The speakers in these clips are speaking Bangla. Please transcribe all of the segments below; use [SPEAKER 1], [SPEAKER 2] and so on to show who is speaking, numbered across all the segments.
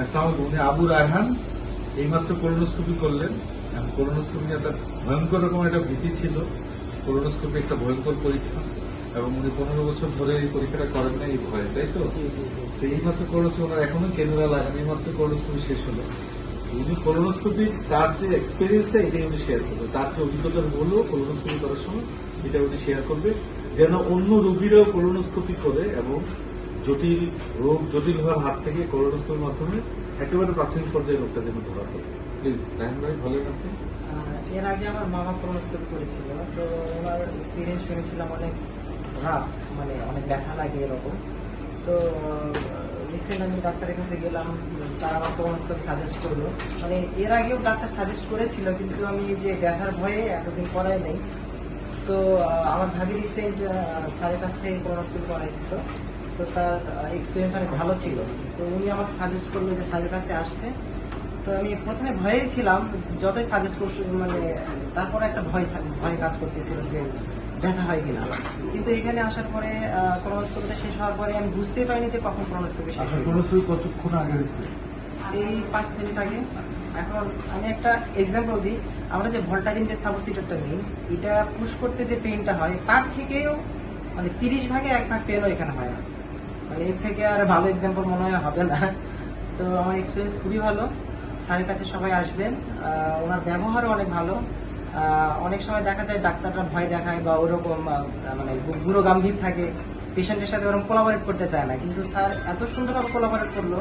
[SPEAKER 1] আসসালাম উনি আবু রায়হান এইমাত্র কোলোনোস্কোপি করলেন। কোলোনোস্কোপি একটা ভয়ঙ্কর রকম একটা ভীতি ছিল। কোলোনোস্কোপি একটা ভয়ঙ্কর পরীক্ষা এবং উনি পনেরো বছর ধরে এই পরীক্ষাটা করেন না এই ভয়ে তাই তো? এইমাত্র কোলোনোস্কোপি ওনার এখনও কেন্দ্রা লাগান এইমাত্র কোলোনোস্কোপি শেষ হলো। উনি কোলোনোস্কোপি তার যে এক্সপিরিয়েন্সটা এটাই উনি শেয়ার করবে। তার যে অভিজ্ঞতা হলো কোলোনোস্কোপি করার সময় এটা উনি শেয়ার করবে। যেন অন্য রোগীরাও কোলোনোস্কোপি করে এবং জটিল রোগ জটিল হওয়ার হাত থেকে কোলোনোস্কোপির মাধ্যমে একেবারে প্রাথমিক পর্যায়ে রোগটা যেন ধরা পড়ে। প্লিজ রায়ন ভাই আপনি।
[SPEAKER 2] আহ, এর আগে আমার মামা কোলোনোস্কোপি করেছিল তো ওনার এক্সপিরিয়েন্স শুনেছিলাম অনেক রাফ মানে অনেক ব্যথা লাগে এরকম। তো রিসেন্ট আমি ডাক্তারের কাছে গেলাম তারা আমার কোলোনোস্কোপি সাজেস্ট করল। মানে এর আগেও ডাক্তার সাজেস্ট করেছিল কিন্তু আমি যে ব্যথার ভয়ে এতদিন করাই নেই। তো আমার ভাবি রিসেন্ট স্যারের কাছ থেকে কোলোনোস্কোপি করাইছিল। তো তার এক্সপিরিয়েন্স অনেক ভালো ছিল। তো উনি আমাকে সাজেস্ট করল যে স্যারের কাছে আসতে। তো আমি প্রথমে ভয়েই ছিলাম যতই সাজেস্ট করছি মানে তারপরে একটা ভয় থাক- ভয় কাজ করতেছিল যে ব্যথা হয় কিনা। কিন্তু এখানে আসার পরে ক্রোনোস্কোপিটা শেষ হওয়ার পরে আমি বুঝতেই পারিনি যে কখন ক্রোনোস্কোপি শেষ হলো
[SPEAKER 1] কোলোনোস্কোপি কতক্ষণ আগে হয়েছে?
[SPEAKER 2] এই পাঁচ মিনিট আগে। এখন আমি একটা এক্সাম্পল দিই। আমরা যে ভল্টারিন যে সাবসিটারটা নিই এটা পুশ করতে যে পেনটা হয় তার থেকেও মানে তিরিশ ভাগে এক ভাগ পেনও এখানে হয় না। মানে এর থেকে আর ভালো এক্সাম্পল মনে হয় হবে না। তো আমার এক্সপিরিয়েন্স খুবই ভালো। স্যারের কাছে সবাই আসবেন। ওনার ব্যবহারও অনেক ভালো। অনেক সময় দেখা যায় ডাক্তাররা ভয় দেখায় বা ওরকম মানে গুরু গাম্ভীর থাকে। পেশেন্টের সাথে ওরকম কোলাবোরেট করতে চায় না। কিন্তু স্যার এত সুন্দরভাবে কোলাবোরেট করল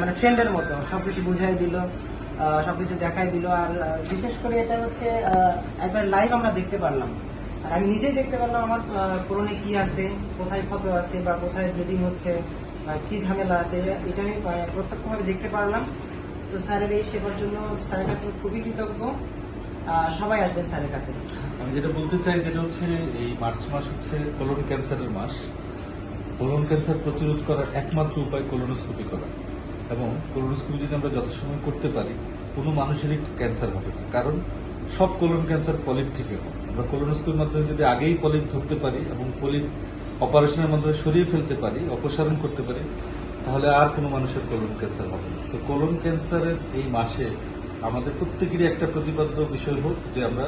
[SPEAKER 2] মানে ফ্রেন্ডের মতো। সব কিছু বুঝাই দিল সব কিছু দেখাই দিল। আর বিশেষ করে এটা হচ্ছে একবার লাইভ আমরা দেখতে পারলাম। আর আমি নিজেই দেখতে পারলাম আমার করোনে কি আছে, কোথায় ক্ষত আছে বা কোথায় ব্লিডিং হচ্ছে কি ঝামেলা আছে, এটা আমি প্রত্যক্ষভাবে দেখতে পারলাম। তো স্যারের এই সেবার জন্য স্যারের কাছে খুবই কৃতজ্ঞ। সবাই আসবেন স্যারের কাছে।
[SPEAKER 1] আমি যেটা বলতে চাই যেটা হচ্ছে, এই মার্চ মাস হচ্ছে কোলন ক্যান্সারের মাস। কোলন ক্যান্সার প্রতিরোধ করার একমাত্র উপায় কোলোনোস্কোপি করা। এবং কোলোনোস্কোপি যদি আমরা যথাসময় করতে পারি, কোনো মানুষেরই ক্যান্সার হবে না। কারণ সব কোলন ক্যান্সার পলিপ থেকে হয় আমরা কোলোনোস্কোপির মাধ্যমে যদি আগেই পলিপ ধরতে পারি এবং পলিপ অপারেশনের মাধ্যমে সরিয়ে ফেলতে পারি, অপসারণ করতে পারি, তাহলে আর কোনো মানুষের কোলন ক্যান্সার হবে না। সো কোলন ক্যান্সারের এই মাসে আমাদের প্রত্যেকেরই একটা প্রতিপাদ্য বিষয় হোক যে আমরা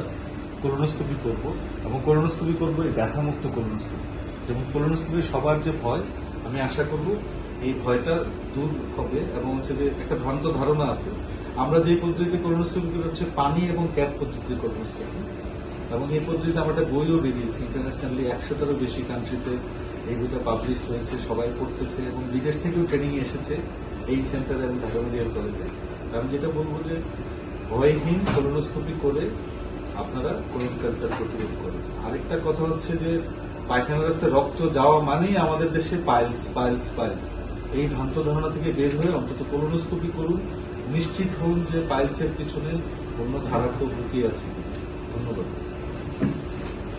[SPEAKER 1] কোলোনোস্কোপি করব এবং কোলোনোস্কোপি করব এই ব্যথামুক্ত কোলোনোস্কোপি যেমন কোলোনোস্কোপি সবার যে ভয়, আমি আশা করব এই ভয়টা দূর হবে এবং হচ্ছে যে একটা ভ্রান্ত ধারণা আছে আমরা যে পদ্ধতিতে কোলোনোস্কোপি করি হচ্ছে পানি এবং ক্যাপ পদ্ধতিতে কোলোনোস্কোপি এবং এই পদ্ধতিতে আমরা একটা বইও বেরিয়েছি। ইন্টারন্যাশনালি একশোটারও বেশি কান্ট্রিতে এই বইটা পাবলিশ হয়েছে, সবাই পড়তেছে এবং বিদেশ থেকেও ট্রেনিং এসেছে এই সেন্টারে এবং ঢাকা মেডিকেল কলেজে আমি যেটা বলব যে, ভয়হীন কোলোনোস্কোপি করে আপনারা কোলন ক্যান্সার প্রতিরোধ করুন। আরেকটা কথা হচ্ছে যে পায়খানা রাস্তায় রক্ত যাওয়া মানেই আমাদের দেশে পাইলস পাইলস পাইলস এই ভ্রান্ত ধারণা থেকে বের হয়ে অন্তত কোলোনোস্কোপি করুন। নিশ্চিত হন যে পাইলসের পিছনে অন্য ধারা খুব লুকিয়ে আছে। ধন্যবাদ।